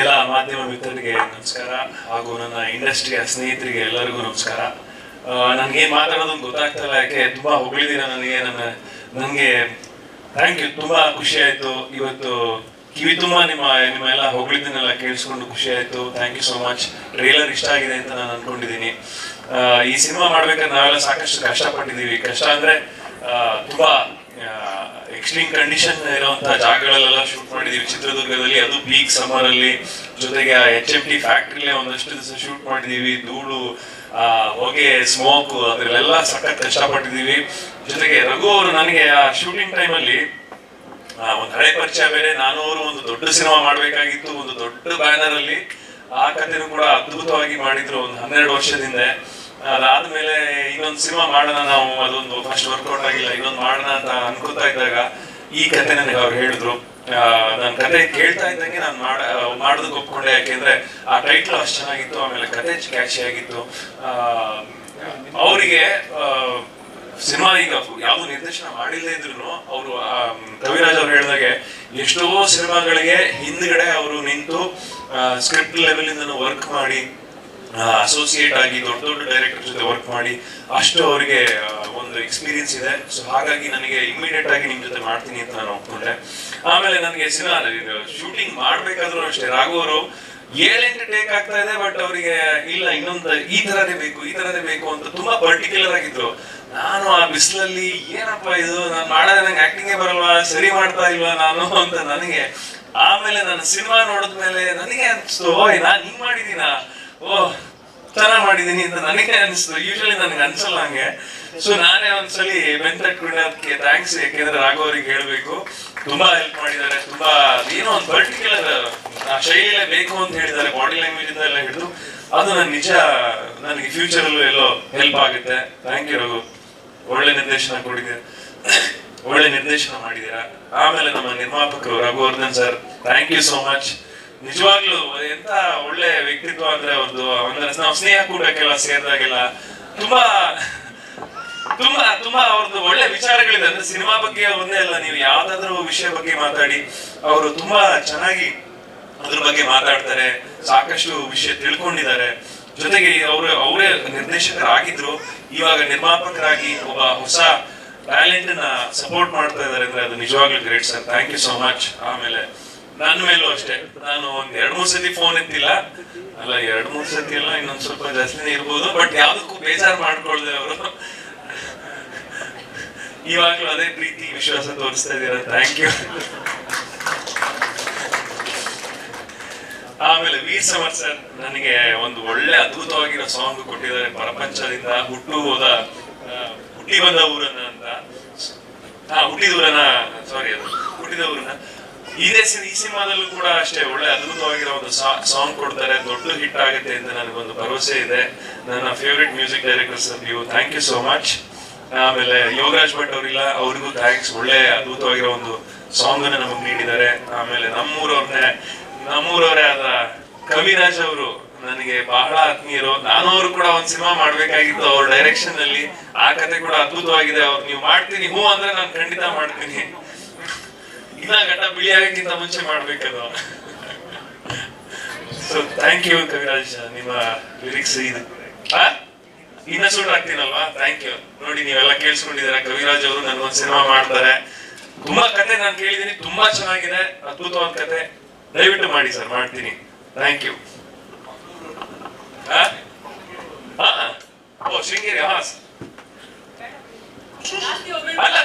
ಎಲ್ಲ ಮಾಧ್ಯಮ ಮಿತ್ರರಿಗೆ ನಮಸ್ಕಾರ ಹಾಗೂ ನನ್ನ ಇಂಡಸ್ಟ್ರಿಯ ಸ್ನೇಹಿತರಿಗೆ ಎಲ್ಲರಿಗೂ ನಮಸ್ಕಾರ. ನನಗೆ ಮಾತಾಡೋದು ಗೊತ್ತಾಗ್ತಲ್ಲ ಯಾಕೆ ತುಂಬಾ ಹೊಗಳಿದ್ದೀರ ನನಗೆ, ನನ್ನ, ನನಗೆ ಥ್ಯಾಂಕ್ ಯು ತುಂಬಾ ಖುಷಿ ಆಯ್ತು. ಇವತ್ತು ಕಿವಿ ತುಂಬಾ ನಿಮ್ಮ ನಿಮ್ಮ ಎಲ್ಲ ಹೊಗಳಿದ್ದನ್ನೆಲ್ಲ ಕೇಳಿಸ್ಕೊಂಡು ಖುಷಿ ಆಯ್ತು. Thank you so much trailer ಇಷ್ಟ ಆಗಿದೆ ಅಂತ ನಾನು ಅನ್ಕೊಂಡಿದ್ದೀನಿ. ಈ ಸಿನಿಮಾ ಮಾಡ್ಬೇಕಾದ್ರೆ ನಾವೆಲ್ಲ ಸಾಕಷ್ಟು ಕಷ್ಟಪಟ್ಟಿದ್ದೀವಿ. ಕಷ್ಟ ಅಂದ್ರೆ ಎಕ್ಸ್ಟ್ರೀಮ್ ಕಂಡೀಷನ್ ಇರುವಂತಹ ಜಾಗಗಳಲ್ಲೆಲ್ಲ ಶೂಟ್ ಮಾಡಿದೀವಿ. ಚಿತ್ರದುರ್ಗದಲ್ಲಿ ಅದು ಪೀಕ್ ಸಮರ್ ಅಲ್ಲಿ ಜೊತೆಗೆ ಎಚ್ ಎಂ ಟಿ ಫ್ಯಾಕ್ಟ್ರಿಲೇ ಒಂದಷ್ಟು ದಿವಸ ಶೂಟ್ ಮಾಡಿದೀವಿ. ಧೂಳು ಹೊಗೆ ಸ್ಮೋಕ್ ಅದ್ರಲ್ಲೆಲ್ಲ ಸಖತ್ ಕಷ್ಟಪಟ್ಟಿದೀವಿ. ಜೊತೆಗೆ ರಘು ಅವರು ನನಗೆ ಆ ಶೂಟಿಂಗ್ ಟೈಮಲ್ಲಿ ಒಂದು ಹಳೆ ಪರಿಚಯ ಬೇರೆ. ನಾನು ಅವರು ಒಂದು ದೊಡ್ಡ ಸಿನಿಮಾ ಮಾಡಬೇಕಾಗಿತ್ತು. ಒಂದು ದೊಡ್ಡ ಬ್ಯಾನರ್ ಅಲ್ಲಿ ಆ ಕಥೆನೂ ಕೂಡ ಅದ್ಭುತವಾಗಿ ಮಾಡಿದ್ರು. ಒಂದು ಹನ್ನೆರಡು ವರ್ಷದಿಂದ. ಅದಾದ್ಮೇಲೆ ಇನ್ನೊಂದು ಸಿನಿಮಾ ಮಾಡೋಣ, ನಾವು ಅದೊಂದು ಫಸ್ಟ್ ವರ್ಕೌಟ್ ಆಗಿಲ್ಲ, ಇನ್ನೊಂದು ಮಾಡೋಣ ಅಂತ ಅನ್ಕೋತಾ ಇದ್ದಾಗ ಈ ಕತೆ ನನಗೆ ಅವ್ರು ಹೇಳಿದ್ರು. ನನ್ನ ಕತೆ ಕೇಳ್ತಾ ಇದ್ದಂಗೆ ನಾನು ಮಾಡ, ಮಾಡೋದಕ್ಕೆ ಒಪ್ಕೊಂಡೆ, ಯಾಕೆಂದ್ರೆ ಆ ಟೈಟ್ಲ್ ಅಷ್ಟು ಚೆನ್ನಾಗಿತ್ತು, ಆಮೇಲೆ ಕತೆ ಕ್ಯಾಚಿ ಆಗಿತ್ತು. ಅವರಿಗೆ ಸಿನಿಮಾ ಈಗ ಯಾವುದು ನಿರ್ದೇಶನ ಮಾಡಿಲ್ಲದೆ ಇದ್ರು ಅವರು ಕವಿರಾಜ್ ಅವ್ರು ಹೇಳಿದಾಗೆ ಎಷ್ಟೋ ಸಿನಿಮಾಗಳಿಗೆ ಹಿಂದ್ಗಡೆ ಅವರು ನಿಂತು ಸ್ಕ್ರಿಪ್ಟ್ ಲೆವೆಲ್ ವರ್ಕ್ ಮಾಡಿ ಅಸೋಸಿಯೇಟ್ ಆಗಿ ದೊಡ್ಡ ದೊಡ್ಡ ಡೈರೆಕ್ಟರ್ ಜೊತೆ ವರ್ಕ್ ಮಾಡಿ ಅಷ್ಟು ಅವರಿಗೆ ಒಂದು ಎಕ್ಸ್ಪೀರಿಯನ್ಸ್ ಇದೆ. ಸೊ ಹಾಗಾಗಿ ನನಗೆ ಇಮಿಡಿಯೇಟ್ ಆಗಿ ನಿಮ್ ಜೊತೆ ಮಾಡ್ತೀನಿ ಅಂತ ನಾನು ಒಪ್ಕೊಂಡೆ. ಆಮೇಲೆ ನನಗೆ ಸಿನಿಮಾ ಶೂಟಿಂಗ್ ಮಾಡ್ಬೇಕಾದ್ರೂ ಅಷ್ಟೇ. ರಾಘು ಅವರು ಏಳೆಂಟು ಟೇಕ್ ಆಗ್ತಾ ಇದೆ ಬಟ್ ಅವರಿಗೆ ಇಲ್ಲ, ಇನ್ನೊಂದು ಈ ತರನೇ ಬೇಕು, ಈ ತರನೇ ಬೇಕು ಅಂತ ತುಂಬಾ ಪರ್ಟಿಕ್ಯುಲರ್ ಆಗಿದ್ರು. ನಾನು ಆ ಬಿಸಿಲಲ್ಲಿ, ಏನಪ್ಪ ಇದು? ನಾನು ಮಾಡೋದೇ ನಂಗೆ ಆಕ್ಟಿಂಗೇ ಬರಲ್ವಾ? ಸರಿ ಮಾಡ್ತಾ ಇಲ್ವಾ ನಾನು? ಅಂತ ನನಗೆ, ಆಮೇಲೆ ನಾನು ಸಿನಿಮಾ ನೋಡಿದ್ಮೇಲೆ ನನಗೆ ಅನ್ಸ್ತು, ಓಯ್, ನಾನು ಹಿಂಗ್ ಮಾಡಿದೀನಾ ಓ ಚೆನ್ನಾಗಿ ಮಾಡಿದೀನಿ ಅಂತ ನನಗೆ ಅನಿಸ್ತು. ಯೂಶಲಿ ನನಗೆ ಅನ್ಸಲ್ಲ ಹಂಗೆ. ಸೊ ನಾನೇ ಒಂದ್ಸಲಿ ಅದಕ್ಕೆ ಥ್ಯಾಂಕ್ಸ್ ಯಾಕೆಂದ್ರೆ ರಾಘವ್ ಅವ್ರಿಗೆ ಹೇಳ್ಬೇಕು. ತುಂಬಾ ಹೆಲ್ಪ್ ಮಾಡಿದ್ದಾರೆ. ತುಂಬಾ, ಏನೋ ಒಂದು ಪರ್ಟಿಕ್ಯುಲರ್ ಆ ಶೈಲಿಯಲ್ಲೇ ಬೇಕು ಅಂತ ಹೇಳಿದ್ದಾರೆ. ಬಾಡಿ ಲ್ಯಾಂಗ್ವೇಜ್ ಇಂದ ಎಲ್ಲ ಹಿಡಿದು. ಅದು ನನ್ನ ನಿಜ, ನನಗೆ ಫ್ಯೂಚರ್ ಅಲ್ಲೂ ಎಲ್ಲೋ ಹೆಲ್ಪ್ ಆಗುತ್ತೆ. Thank you Raghu. ಒಳ್ಳೆ ನಿರ್ದೇಶನ ಕೊಡಿದ್ದೀರ ಒಳ್ಳೆ ನಿರ್ದೇಶನ ಮಾಡಿದ್ದೀರಾ. ಆಮೇಲೆ ನಮ್ಮ ನಿರ್ಮಾಪಕರು Raghuvardhan sir thank you so much ನಿಜವಾಗ್ಲೂ ಎಂತ ವ್ಯಕ್ತಿತ್ವ ಅಂದ್ರೆ ಒಂದು ಅಂದ್ರೆ ನಾವು ಸ್ನೇಹ ಕೂಡಕ್ಕೆಲ್ಲ ಸೇರಿದಾಗೆಲ್ಲ ತುಂಬಾ ತುಂಬಾ ತುಂಬಾ ಅವ್ರದ್ದು ಒಳ್ಳೆ ವಿಚಾರಗಳಿದೆ. ಅಂದ್ರೆ ಸಿನಿಮಾ ಬಗ್ಗೆ ಒಂದೇ ಅಲ್ಲ, ನೀವು ಯಾವ್ದಾದ್ರು ವಿಷಯ ಬಗ್ಗೆ ಮಾತಾಡಿ, ಅವರು ತುಂಬಾ ಚೆನ್ನಾಗಿ ಅದ್ರ ಬಗ್ಗೆ ಮಾತಾಡ್ತಾರೆ, ಸಾಕಷ್ಟು ವಿಷಯ ತಿಳ್ಕೊಂಡಿದ್ದಾರೆ. ಜೊತೆಗೆ ಅವರು, ಅವರೇ ನಿರ್ದೇಶಕರಾಗಿದ್ರು. ಇವಾಗ ನಿರ್ಮಾಪಕರಾಗಿ ಒಬ್ಬ ಹೊಸ ಟ್ಯಾಲೆಂಟ್ನ ಸಪೋರ್ಟ್ ಮಾಡ್ತಾ ಇದ್ದಾರೆ ಅಂದ್ರೆ ಅದು ನಿಜವಾಗ್ಲೂ great sir thank you so much ಆಮೇಲೆ ನನ್ನ ಮೇಲೂ ಅಷ್ಟೇ. ನಾನು ಒಂದ್ ಎರಡ್ ಮೂರ್ ಸತಿ ಫೋನ್ ಎತ್ತಿಲ್ಲ. ಅಲ್ಲ, ಎರಡ್ ಮೂರ್ ಸತಿ ಅಲ್ಲ, ಇನ್ನೊಂದ್ ಸ್ವಲ್ಪ ಜಾಸ್ತಿನೇ ಇರ್ಬೋದು ಬಟ್ ಯಾವ್ದಕ್ಕೂ ಬೇಜಾರ್ ಮಾಡ್ಕೊಳ್ದೆ ಅವರು. ಇವಾಗ್ಲೂ ಅದೇ ಪ್ರೀತಿ, ವಿಶ್ವಾಸ ತೋರಿಸ್ತಾ ಇದೀರ ಥ್ಯಾಂಕ್ ಯು ಆಮೇಲೆ ವೀರ್ ಸಮರ್ ಸರ್, ನನಗೆ ಒಂದು ಒಳ್ಳೆ ಅದ್ಭುತವಾಗಿರೋ ಸಾಂಗ್ ಕೊಟ್ಟಿದ್ದಾರೆ ಪ್ರಪಂಚದಿಂದ. ಹುಟ್ಟು ಹೋದ ಹುಟ್ಟಿ ಬಂದ ಊರನ್ನ ಅಂತ. ಹಾ ಹುಟ್ಟಿದೂರನ ಸಾರಿ ಅದು, ಹುಟ್ಟಿದ ಊರನ್ನ. ಇದೇ ಈ ಸಿನಿಮಾದಲ್ಲೂ ಕೂಡ ಅಷ್ಟೇ ಒಳ್ಳೆ ಅದ್ಭುತವಾಗಿರೋ ಒಂದು ಸಾಂಗ್ ಕೊಡ್ತಾರೆ. ದೊಡ್ಡ ಹಿಟ್ ಆಗುತ್ತೆ ಅಂತ ನನಗೊಂದು ಭರವಸೆ ಇದೆ. ನನ್ನ ಫೇವ್ರೆಟ್ ಮ್ಯೂಸಿಕ್ ಡೈರೆಕ್ಟರ್ ಸರ್ ನೀವು ಥ್ಯಾಂಕ್ ಯು ಸೋ ಮಚ್ ಆಮೇಲೆ ಯೋಗರಾಜ್ ಭಟ್ ಅವರಿಲ್ಲ, ಅವ್ರಿಗೂ ಥ್ಯಾಂಕ್ಸ್ ಒಳ್ಳೆ ಅದ್ಭುತವಾಗಿರೋ ಒಂದು ಸಾಂಗ್ ಅನ್ನ ನಮಗೆ ನೀಡಿದ್ದಾರೆ. ಆಮೇಲೆ ನಮ್ಮೂರವ್ರನ್ನೇ ನಮ್ಮೂರವರೇ ಆದ ಕವಿರಾಜ್ ಅವರು ನನಗೆ ಬಹಳ ಆತ್ಮೀಯರು. ನಾನು ಅವರು ಕೂಡ ಒಂದ್ ಸಿನಿಮಾ ಮಾಡ್ಬೇಕಾಗಿತ್ತು ಅವ್ರ ಡೈರೆಕ್ಷನ್ ಅಲ್ಲಿ. ಆ ಕತೆ ಕೂಡ ಅದ್ಭುತವಾಗಿದೆ. ಅವ್ರು ನೀವು ಮಾಡ್ತೀನಿ. ಹೂ ಅಂದ್ರೆ ನಾನು ಖಂಡಿತ ಮಾಡ್ತೀನಿ. ಇನ್ನ ಗಡ್ಡ ಬಿಳಿ ಆಗಕ್ಕಿಂತ ಮುಂಚೆ ಮಾಡ್ಬೇಕದು. ಸೊ ಥ್ಯಾಂಕ್ ಯು ಕವಿರಾಜ್, ನಿಮ್ಮ ಲಿರಿಕ್ಸ್ ಇದು. ಇನ್ನ ಸೂಟ್ ಆಗ್ತೀನಲ್ವಾ? ಥ್ಯಾಂಕ್ ಯು ನೋಡಿ, ನೀವೆಲ್ಲ ಕೇಳಿಸ್ಕೊಂಡಿದ್ದೀರಾ? ಕವಿರಾಜ್ ಅವರು ನನ್ಗೊಂದು ಸಿನಿಮಾ ಮಾಡ್ತಾರೆ. ತುಂಬಾ ಕತೆ ನಾನು ಕೇಳಿದ್ದೀನಿ. ತುಂಬಾ ಚೆನ್ನಾಗಿದೆ. ಅದ್ಭುತವಾದ ಕತೆ. ದಯವಿಟ್ಟು ಮಾಡಿ ಸರ್, ಮಾಡ್ತೀನಿ. ಥ್ಯಾಂಕ್ ಯು ಓ, ಶೃಂಗೇರಿ ಹಾ ಅಲ್ಲ